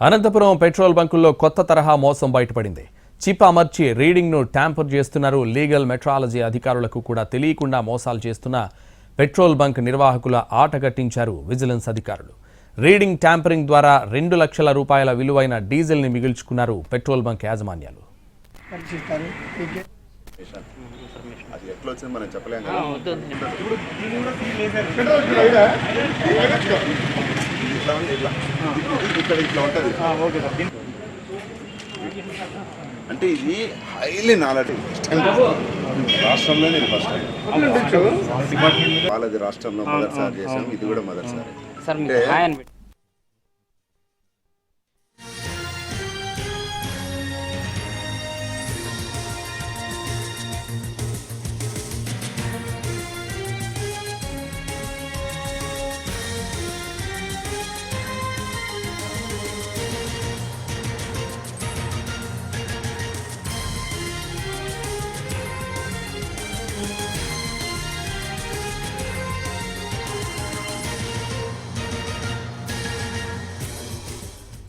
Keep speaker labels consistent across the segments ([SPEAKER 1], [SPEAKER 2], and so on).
[SPEAKER 1] Anantapuram petrol బంకుల్లో కొత్త తరహా మోసం బయటపడింది. చిప్ అమర్చి రీడింగ్ను ట్యాంపర్ చేస్తున్నారు. లీగల్ మెట్రాలజీ అధికారులకు కూడా తెలియకుండా మోసాలు చేస్తున్న పెట్రోల్ బంక్ నిర్వాహకుల ఆట కట్టించారు విజిలెన్స్ అధికారులు. రీడింగ్ ట్యాంపరింగ్ ద్వారా రెండు లక్షల రూపాయల విలువైన డీజిల్ని మిగిల్చుకున్నారు పెట్రోల్ బంక్ యాజమాన్యాలు.
[SPEAKER 2] పరీక్షిస్తారు
[SPEAKER 3] ఇట్లా ఇక్కడ ఇట్లా ఉంటుంది. అంటే ఇది హైలీ నాలెడ్జ్ రాష్ట్రంలో నేను ఫస్ట్ వాళ్ళది రాష్ట్రంలో మొదటిసారి చేసాం ఇది కూడా మొదటిసారి
[SPEAKER 4] సార్.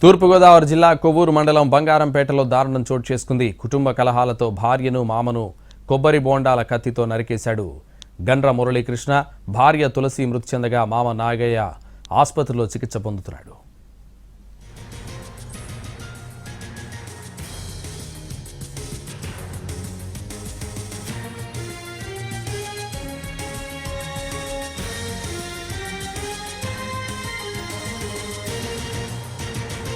[SPEAKER 1] తూర్పుగోదావరి జిల్లా కొవ్వూరు మండలం బంగారంపేటలో దారుణం చోటు చేసుకుంది. కుటుంబ కలహాలతో భార్యను మామను కొబ్బరి బోండాల కత్తితో నరికేశాడు గండ్ర మురళీకృష్ణ. భార్య తులసి మృతి చెందగా మామ నాగయ్య ఆసుపత్రిలో చికిత్స పొందుతున్నాడు.